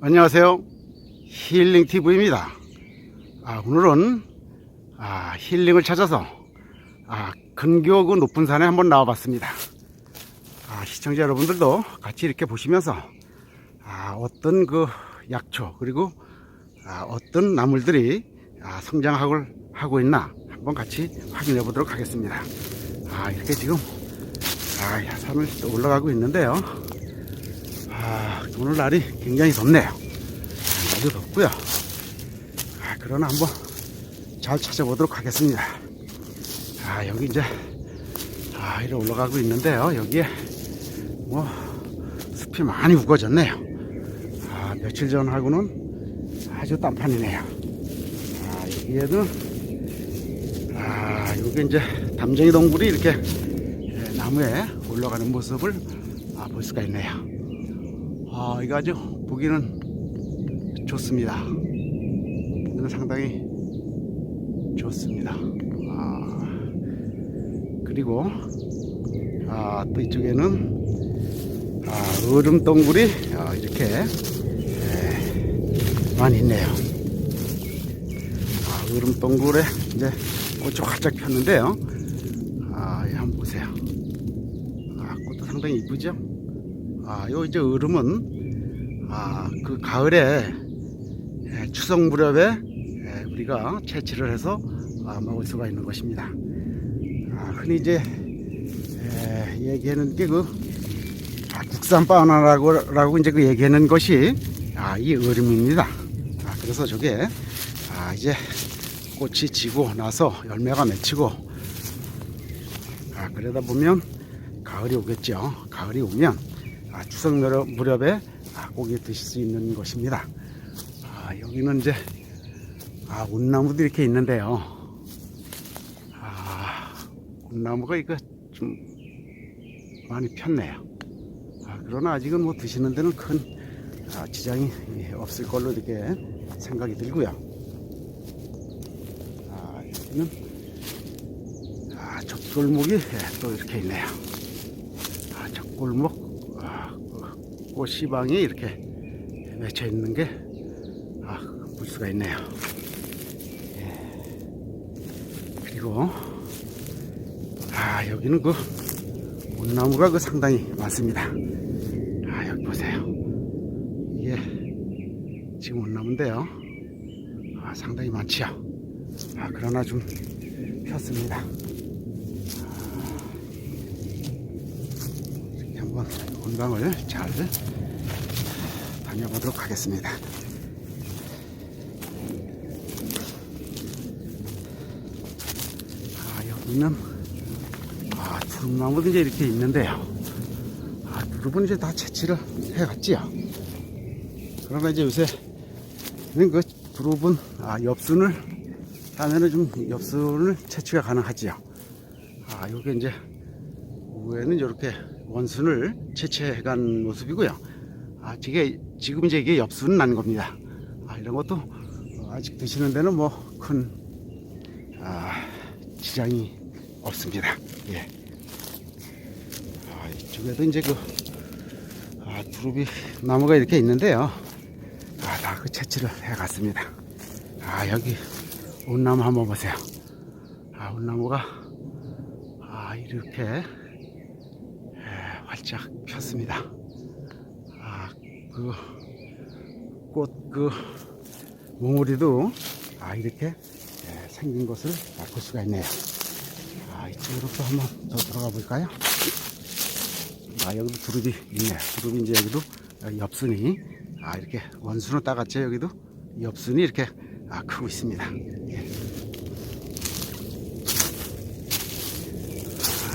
안녕하세요. 힐링 TV입니다. 아, 오늘은 아, 힐링을 찾아서 아, 근교 그 높은 산에 한번 나와 봤습니다. 아, 시청자 여러분들도 같이 이렇게 보시면서 아, 어떤 그 약초 그리고 아, 어떤 나물들이 아, 성장하고 하고 있나 한번 같이 확인해 보도록 하겠습니다. 아, 이렇게 지금 아, 야산을 또 올라가고 있는데요. 아, 오늘 날이 굉장히 덥네요. 날도 덥고요. 아, 그러나 한번 잘 찾아보도록 하겠습니다. 아, 여기 이제 아, 이리 올라가고 있는데요. 여기에 뭐 숲이 많이 우거졌네요. 아, 며칠 전하고는 아주 딴판이네요. 아, 여기에는 아, 여기 이제 담쟁이 동굴이 이렇게 예, 나무에 올라가는 모습을 아, 볼 수가 있네요. 아, 이거 아주 보기는 좋습니다. 보기는 상당히 좋습니다. 아, 그리고 아, 또 이쪽에는 아, 얼음 동굴이 아, 이렇게 예, 많이 있네요. 아, 얼음 동굴에 이제 꽃이 활짝 폈는데요. 아, 이 한번 보세요. 아, 꽃도 상당히 이쁘죠? 아, 요 이제 얼음은 아, 그 가을에 예, 추석 무렵에 예, 우리가 채취를 해서 아, 먹을 수가 있는 것입니다. 아, 흔히 이제 예, 얘기하는 게그 아, 국산 바나나라고 라고 이제 그 얘기하는 것이 아, 이 얼음입니다. 아, 그래서 저게 아, 이제 꽃이 지고 나서 열매가 맺히고 아, 그러다 보면 가을이 오겠죠. 가을이 오면 아, 추석 무렵, 무렵에 아, 고기 드실 수 있는 것입니다. 아, 여기는 이제 아, 온나무도 이렇게 있는데요. 아, 온나무가 이거 좀 많이 폈네요. 아, 그러나 아직은 뭐 드시는 데는 큰 아, 지장이 예, 없을 걸로 이렇게 생각이 들고요. 아, 여기는 아, 젖골목이 예, 또 이렇게 있네요. 아, 아, 그 꽃시방이 이렇게 맺혀 있는 게 아, 볼 수가 있네요. 예. 그리고 아 여기는 그 온나무가 그 상당히 많습니다. 아 여기 보세요. 이게 지금 온나무인데요. 아 상당히 많지요. 아 그러나 좀 폈습니다. 이렇게 온방을 잘 다녀보도록 하겠습니다. 아, 여기는 아, 두릅나무도 이제 이렇게 있는데요. 아, 두릅은 이제 다 채취를 해갔지요. 그러나 이제 요새는 그 두릅은 아, 엽순을 하면은 좀 엽순을 채취가 가능하지요. 아, 요게 이제 위에는 이렇게 원순을 채취해간 모습이고요. 아, 이게 지금 이제 이게 엽순은 난 겁니다. 아, 이런 것도 아직 드시는 데는 뭐큰 아, 지장이 없습니다. 예. 아, 이쪽에도 이제 그 아, 두릅이 나무가 이렇게 있는데요. 아, 다 그 채취를 해갔습니다. 아, 여기 온나무 한번 보세요. 아, 온나무가 아, 이렇게 예, 활짝 폈습니다. 아, 그 꽃 그 몽우리도 아, 이렇게 예, 생긴 것을 볼 수가 있네요. 아, 이쪽으로 또 한번 더 들어가 볼까요? 아, 여기도 두릅이 있네요. 두릅이 이제 여기도 여기 엽순이 아, 이렇게 원순을 따갔죠. 여기도 엽순이 이렇게 아, 크고 있습니다. 예.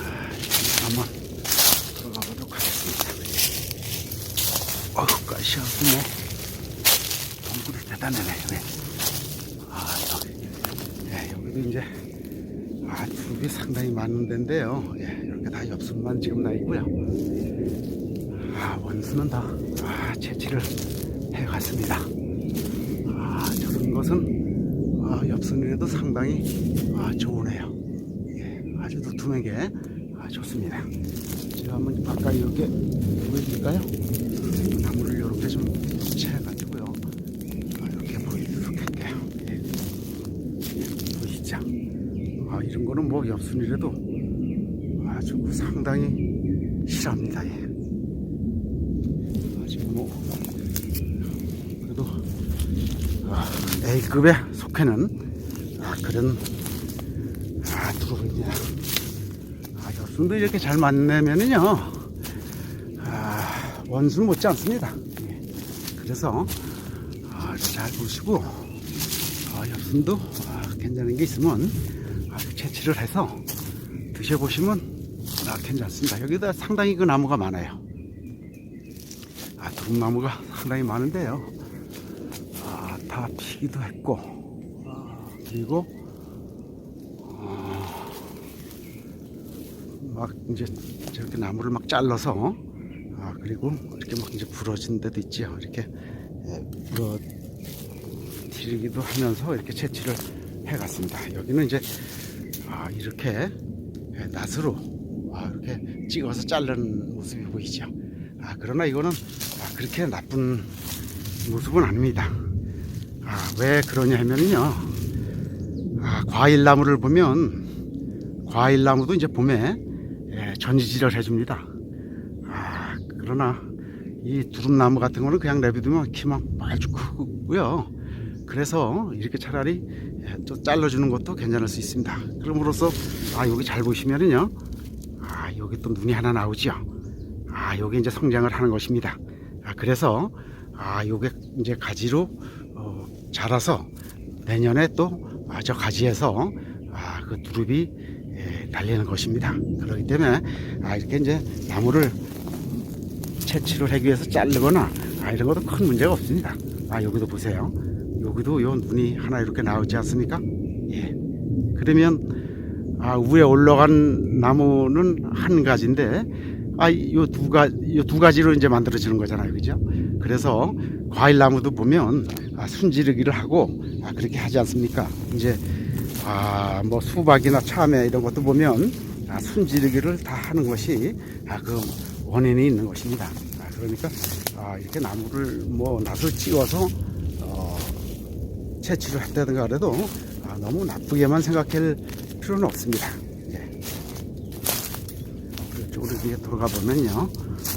아, 한번 들어가 보도록 하겠습니다. 어우, 가시하고 뭐, 동굴이 대단하네. 네. 아, 여기. 예, 여기도 이제 아, 두릅이 상당히 많은 데인데요. 예, 이렇게 다 엽순만 지금 나 있고요. 아, 원수는 다 아, 채취를 해갔습니다. 아, 저런 것은 아, 엽순이라도 상당히 아, 좋으네요. 예, 아주 두툼하게 아, 좋습니다. 제가 한번 바깥 이렇게 보여드릴까요? 음, 나무를 이렇게 좀 채가지고요. 아, 이렇게 보이도록 할게요. 예. 예 보이시죠? 아, 이런 거는 뭐 엽순이라도 아주 상당히 실합니다. 예. 지금 뭐 그래도 아, A급에 속해는 아, 그런 아, 두릅니다. 아, 엽순도 이렇게 잘 만나면은요, 아, 원수는 못지 않습니다. 예. 그래서 아주 잘 보시고 아, 엽순도 아, 괜찮은 게 있으면 아주 채취를 해서 드셔보시면 아, 괜찮습니다. 여기다 상당히 그 나무가 많아요. 아, 두릅나무가 상당히 많은데요. 아, 다 피기도 했고, 아, 그리고, 막 이제 저렇게 나무를 막 잘라서, 아, 그리고 이렇게 막 이제 부러진 데도 있지요. 이렇게, 예, 부러, 지르기도 하면서 이렇게 채취를 해갔습니다. 여기는 이제, 아, 이렇게, 예, 낫으로, 아, 이렇게 찍어서 자른 모습이 보이죠. 아, 그러나 이거는 아, 그렇게 나쁜 모습은 아닙니다. 아, 왜 그러냐 하면요. 아, 과일나무를 보면, 과일나무도 이제 봄에 예, 전지질을 해줍니다. 아, 그러나 이 두릅나무 같은 거는 그냥 내비두면 키만 아주 크고요. 그래서 이렇게 차라리 예, 또 잘라주는 것도 괜찮을 수 있습니다. 그럼으로써 아 여기 잘 보시면은요, 아 여기 또 눈이 하나 나오죠. 아 여기 이제 성장을 하는 것입니다. 아 그래서 아 요게 이제 가지로 어, 자라서 내년에 또 저 가지에서 아그 두릅이 예, 달리는 것입니다. 그렇기 때문에 아 이렇게 이제 나무를 채취를 하기 위해서 자르거나 아 이런 것도 큰 문제가 없습니다. 아 여기도 보세요. 여기도 요 눈이 하나 이렇게 나오지 않습니까? 예. 그러면 아 위에 올라간 나무는 한 가지인데 아 요 두 가, 요두 가지로 이제 만들어지는 거잖아요, 그죠? 그래서 과일 나무도 보면 아, 순지르기를 하고 아 그렇게 하지 않습니까? 이제 아 뭐 수박이나 참외 이런 것도 보면 아, 순지르기를 다 하는 것이 아 그 원인이 있는 것입니다. 아, 그러니까 아, 이렇게 나무를 뭐 낫을 찍어서 어, 채취를 한다든가 그래도 아, 너무 나쁘게만 생각할 필요는 없습니다. 예. 이쪽으로 이렇게 돌아가 보면요.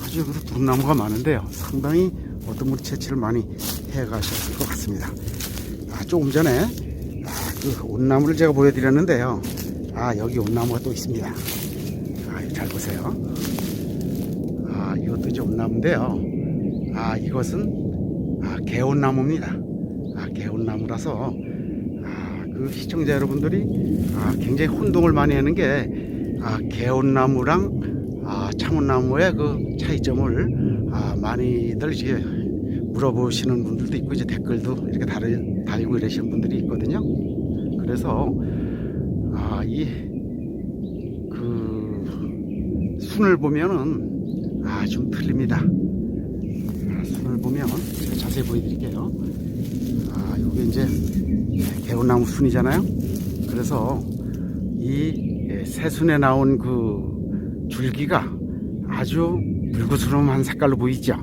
아주 여기도 두릅나무가 많은데요. 상당히 어떤 분이 채취를 많이 해 가셨을 것 같습니다. 아, 조금 전에 아, 그 온나무를 제가 보여드렸는데요. 아, 여기 온나무가 또 있습니다. 아, 잘 보세요. 아, 이것도 이제 온나무인데요. 아, 이것은 아, 개온나무입니다. 아, 개온나무라서 아, 그 시청자 여러분들이 아, 굉장히 혼동을 많이 하는 게 아, 개온나무랑 아, 참온나무의 그 차이점을 아, 많이들 이제 물어보시는 분들도 있고 이제 댓글도 이렇게 달고 이러시는 분들이 있거든요. 그래서 아, 이 그 순을 보면은 아, 좀 틀립니다. 아, 순을 보면 자세히 보여드릴게요. 아, 이게 이제 개운나무 순이잖아요. 그래서 이 예, 새순에 나온 그 줄기가 아주 붉으스름한 색깔로 보이죠.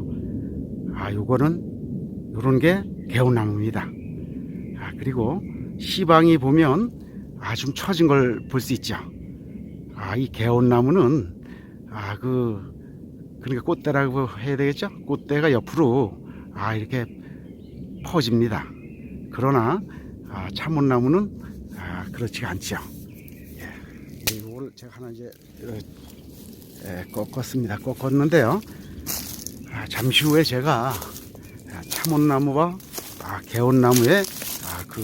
아, 요거는 요런 게 개운나무입니다. 아, 그리고 시방이 보면 아, 좀 처진 걸 볼 수 있죠. 아, 이 개온나무는 아, 그 그러니까 꽃대라고 해야 되겠죠? 꽃대가 옆으로 아, 이렇게 퍼집니다. 그러나 아, 참원나무는 아, 그렇지가 않죠. 예. 이걸 제가 하나 이제 어, 예, 꺾었습니다. 꺾었는데요. 아, 잠시 후에 제가 아, 참원나무와 아, 개온나무의 아, 그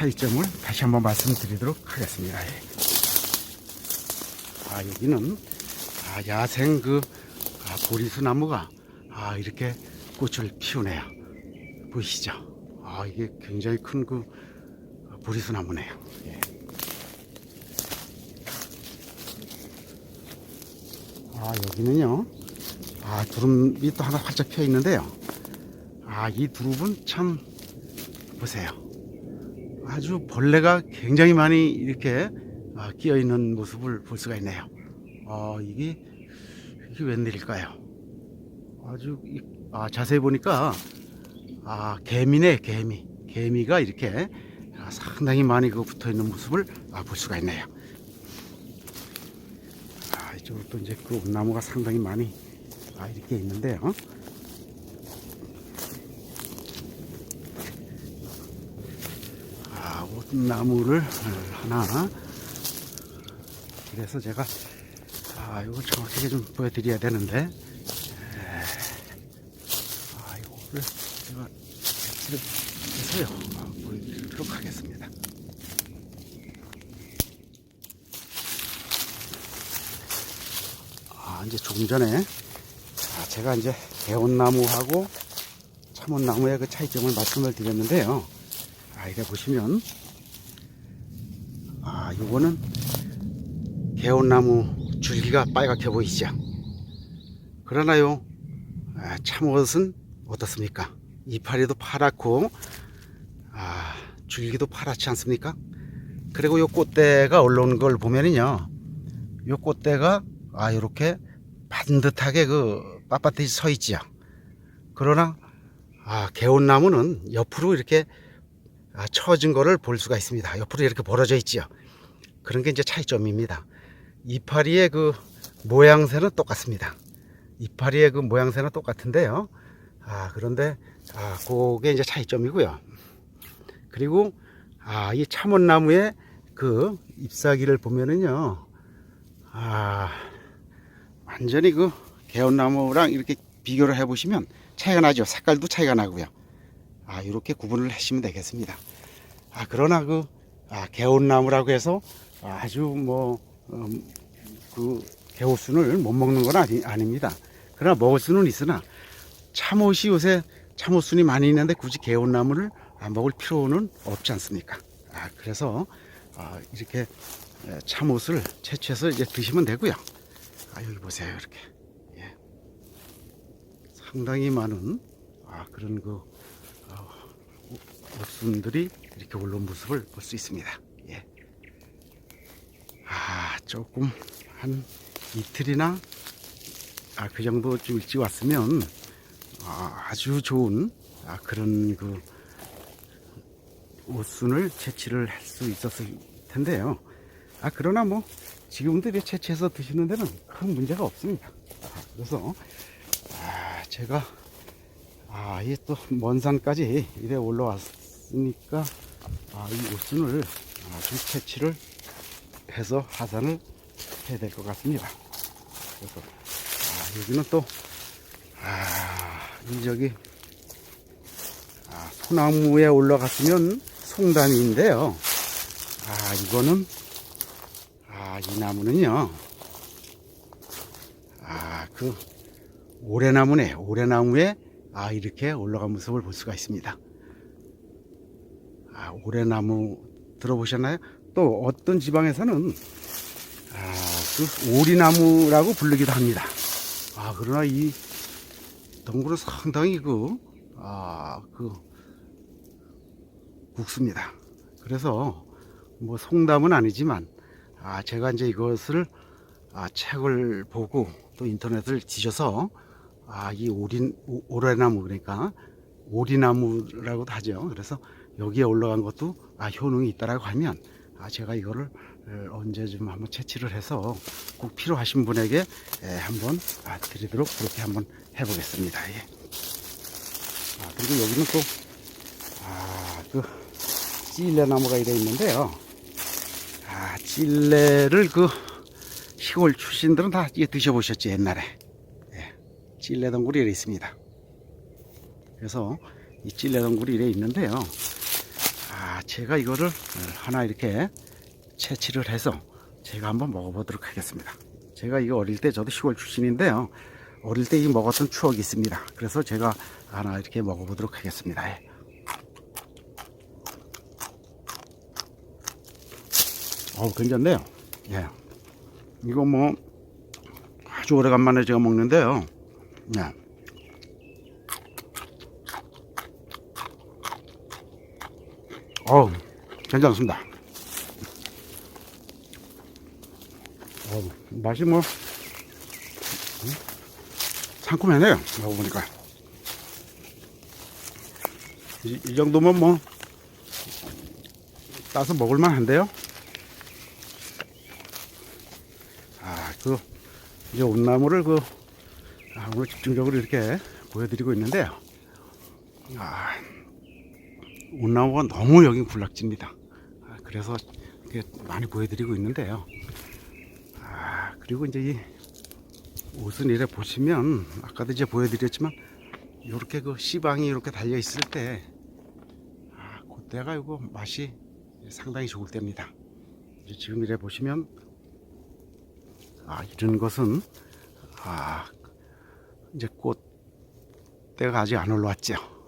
차이점을 다시 한번 말씀드리도록 하겠습니다. 예. 아, 여기는 아, 야생 그 아, 보리수 나무가 아, 이렇게 꽃을 피우네요. 보이시죠? 아, 이게 굉장히 큰 그 보리수 나무네요. 예. 아, 여기는요. 아, 두릅이 또 하나 활짝 펴 있는데요. 아, 이 두릅은 참 보세요. 아주 벌레가 굉장히 많이 이렇게 아, 끼어 있는 모습을 볼 수가 있네요. 아, 이게 이게 웬일일까요? 아주 이- 아, 자세히 보니까 아, 개미네, 개미. 개미가 이렇게 아, 상당히 많이 그 붙어 있는 모습을 아, 볼 수가 있네요. 이쪽으로 또 이제 그 온나무가 상당히 많이 아, 이렇게 있는데요. 아, 온나무를 하나. 그래서 제가 아, 이걸 정확하게 좀 보여드려야 되는데. 에, 아, 이거를 제가 배치를 해서요. 아, 보여드리도록 하겠습니다. 아, 이제 조금 전에 아, 제가 이제 개온나무하고 참원나무의 그 차이점을 말씀을 드렸는데요. 아, 이래 보시면 아, 요거는 개온나무 줄기가 빨갛게 보이죠. 그러나요, 아, 참옷은 어떻습니까? 이파리도 파랗고 아, 줄기도 파랗지 않습니까? 그리고 요 꽃대가 올라오는 걸 보면은요, 요 꽃대가 아 이렇게 반듯하게 그 빳빳이 서 있지요. 그러나 아 개온나무는 옆으로 이렇게 아, 처진 거를 볼 수가 있습니다. 옆으로 이렇게 벌어져 있지요. 그런 게 이제 차이점입니다. 이파리의 그 모양새는 똑같습니다. 이파리의 그 모양새는 똑같은데요. 아 그런데 아 그게 이제 차이점이고요. 그리고 아 이 참원나무의 그 잎사귀를 보면은요. 아 완전히 그 개온나무랑 이렇게 비교를 해보시면 차이가 나죠. 색깔도 차이가 나고요. 아, 이렇게 구분을 하시면 되겠습니다. 아, 그러나 그, 아, 개온나무라고 해서 아주 뭐, 음, 그, 개오순을 못 먹는 건 아니, 아닙니다. 그러나 먹을 수는 있으나 참옷이 요새 참옷순이 많이 있는데 굳이 개온나무를 안 먹을 필요는 없지 않습니까? 아, 그래서 아, 이렇게 에, 참옷을 채취해서 이제 드시면 되고요. 아, 여기 보세요. 이렇게. 예. 상당히 많은 아, 그런 그 어, 옥순들이 이렇게 올라온 모습을 볼 수 있습니다. 예. 아, 조금 한 이틀이나 아, 그 정도 좀 일찍 왔으면 아, 아주 좋은 아, 그런 그 옷순을 채취를 할 수 있었을 텐데요. 아, 그러나 뭐 지금도 이렇게 채취해서 드시는 데는 큰 문제가 없습니다. 아, 그래서 아, 제가 아, 이게 또먼 산까지 이래 올라왔으니까 아, 이 옷순을 아, 좀 채취를 해서 하산을 해야 될 것 같습니다. 그래서 아, 여기는 또 아, 이 저기 아, 소나무에 올라갔으면 송단인데요. 아, 이거는 아, 이 나무는요. 아, 그 오래나무네. 오래나무에 아, 이렇게 올라간 모습을 볼 수가 있습니다. 아, 오래나무 들어보셨나요? 또 어떤 지방에서는 아, 그 오리나무라고 부르기도 합니다. 아, 그러나 이 동굴은 상당히 그, 아, 그, 국수입니다. 그래서 뭐 송담은 아니지만, 아, 제가 이제 이것을 아, 책을 보고 또 인터넷을 뒤져서 아, 이 오린, 오- 오래나무 그러니까 오리나무라고도 하죠. 그래서 여기에 올라간 것도 아, 효능이 있다라고 하면 아, 제가 이거를 에, 언제쯤 한번 채취를 해서 꼭 필요하신 분에게 에, 한번 아, 드리도록 그렇게 한번 해보겠습니다. 예. 아, 그리고 여기는 또, 아, 그, 찔레 나무가 이래 있는데요. 아, 찔레를 그, 시골 출신들은 다 드셔보셨지, 옛날에. 예. 찔레동굴이 이래 있습니다. 그래서 이 찔레동굴이 이래 있는데요. 아, 제가 이거를 하나 이렇게 채취를 해서 제가 한번 먹어보도록 하겠습니다. 제가 이거 어릴 때 저도 시골 출신인데요. 어릴 때 이 먹었던 추억이 있습니다. 그래서 제가 하나 이렇게 먹어보도록 하겠습니다. 예. 어우, 괜찮네요. 예. 이거 뭐, 아주 오래간만에 제가 먹는데요. 예. 어우, 괜찮습니다. 어우, 맛이 뭐, 음? 상큼하네요. 먹어보니까. 이, 이 정도면 뭐, 따서 먹을만 한데요. 아, 그, 이제 온나무를 그 아, 오늘 집중적으로 이렇게 보여드리고 있는데요. 아, 온나무가 너무 여기 군락지입니다. 아, 그래서 많이 보여드리고 있는데요. 아, 그리고 이제 이 옷은 이래 보시면 아까도 이제 보여드렸지만 이렇게 그 씨방이 이렇게 달려 있을 때 아, 그때가 이거 맛이 상당히 좋을 때입니다. 지금 이래 보시면 아 이런 것은 아 이제 꽃 때가 아직 안 올라왔죠.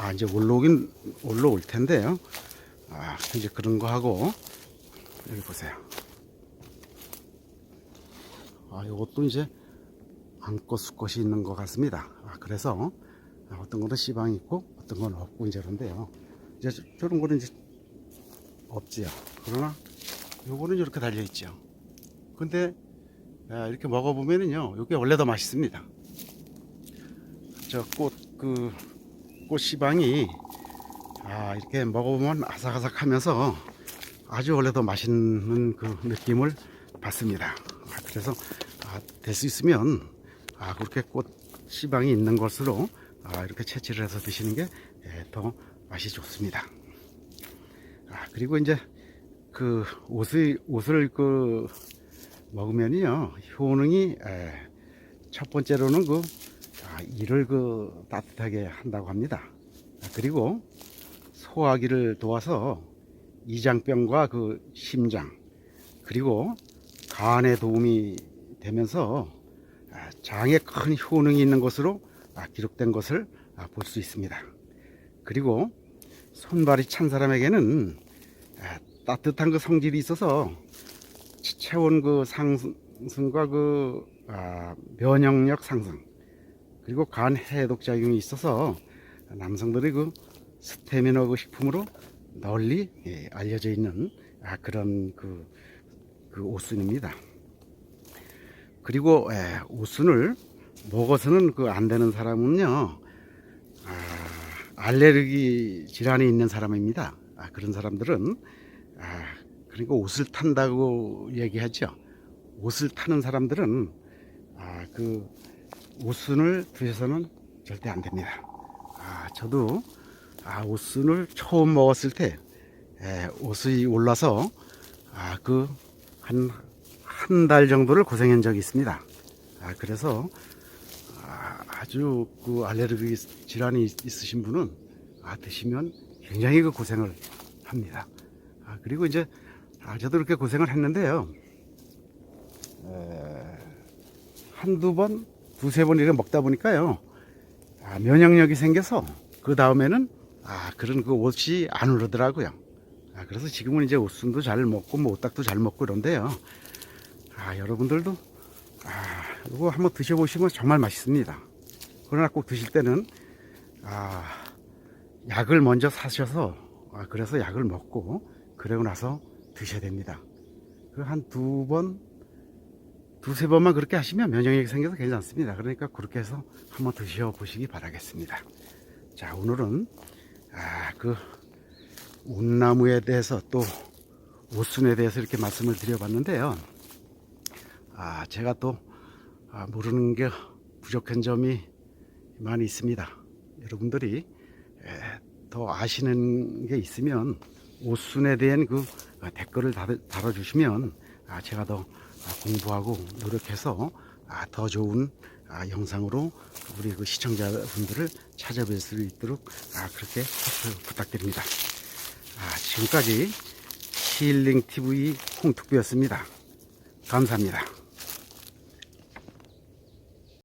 아 이제 올라오긴 올라올 텐데요. 아 이제 그런 거 하고 여기 보세요. 아 이것도 이제 안꽃 수꽃이 있는 것 같습니다. 아 그래서 어떤 거는 씨방이 있고 어떤 건 없고 이제 그런데요. 이제 저- 저런 거는 이제 없지요. 그러나 요거는 이렇게 달려 있죠. 근데 아, 이렇게 먹어보면은요, 이게 원래 더 맛있습니다. 저 꽃, 그, 꽃 씨방이, 아, 이렇게 먹어보면 아삭아삭하면서 아주 원래 더 맛있는 그 느낌을 받습니다. 아, 그래서, 아, 될 수 있으면, 아, 그렇게 꽃 씨방이 있는 것으로, 아, 이렇게 채취를 해서 드시는 게 더 맛이 좋습니다. 아, 그리고 이제 그 옷을, 옷을 그 먹으면요, 효능이 에, 첫 번째로는 그 아, 이를 그 따뜻하게 한다고 합니다. 아, 그리고 소화기를 도와서 이장병과 그 심장 그리고 간에 도움이 되면서 아, 장에 큰 효능이 있는 것으로 아, 기록된 것을 아, 볼수 있습니다. 그리고 손발이 찬 사람에게는 아, 따뜻한 그 성질이 있어서 체온 그 상승과 그 아, 면역력 상승 그리고 간 해독 작용이 있어서 남성들의 그 스테미너 그 식품으로 널리 예, 알려져 있는 아, 그런 그, 그 오순입니다. 그리고 예, 오순을 먹어서는 그 안 되는 사람은요 아, 알레르기 질환이 있는 사람입니다. 아, 그런 사람들은 아, 그러니까 옷을 탄다고 얘기하죠. 옷을 타는 사람들은 아, 그 옷순을 드셔서는 절대 안 됩니다. 아, 저도 아, 옷순을 처음 먹었을 때 에, 옷이 올라서 아, 그 한 한 달 정도를 고생한 적이 있습니다. 아, 그래서 아, 아주 그 알레르기 질환이 있- 있으신 분은 아, 드시면 굉장히 그 고생을 합니다. 아, 그리고 이제 아, 저도 그렇게 고생을 했는데요. 에, 한두 번, 두세 번 이렇게 먹다 보니까요. 아, 면역력이 생겨서 그 다음에는 아, 그런 그 옷이 안 오르더라고요. 아, 그래서 지금은 이제 옷순도 잘 먹고 뭐 옷닭도 잘 먹고 이런데요. 아, 여러분들도 아, 이거 한번 드셔보시면 정말 맛있습니다. 그러나 꼭 드실 때는 아, 약을 먼저 사셔서 아, 그래서 약을 먹고 그러고 나서 드셔야 됩니다. 그 한 두 번, 두세 번만 그렇게 하시면 면역력이 생겨서 괜찮습니다. 그러니까 그렇게 해서 한번 드셔보시기 바라겠습니다. 자, 오늘은 아, 그 온나무에 대해서 또 옷순에 대해서 이렇게 말씀을 드려봤는데요. 아, 제가 또 아, 모르는 게 부족한 점이 많이 있습니다. 여러분들이 에, 더 아시는 게 있으면 옷순에 대한 그 아, 댓글을 달- 달아주시면 아, 제가 더 아, 공부하고 노력해서 아, 더 좋은 아, 영상으로 우리 그 시청자분들을 찾아뵐 수 있도록 아, 그렇게 부- 부탁드립니다. 아, 지금까지 힐링 TV 홍특부였습니다. 감사합니다.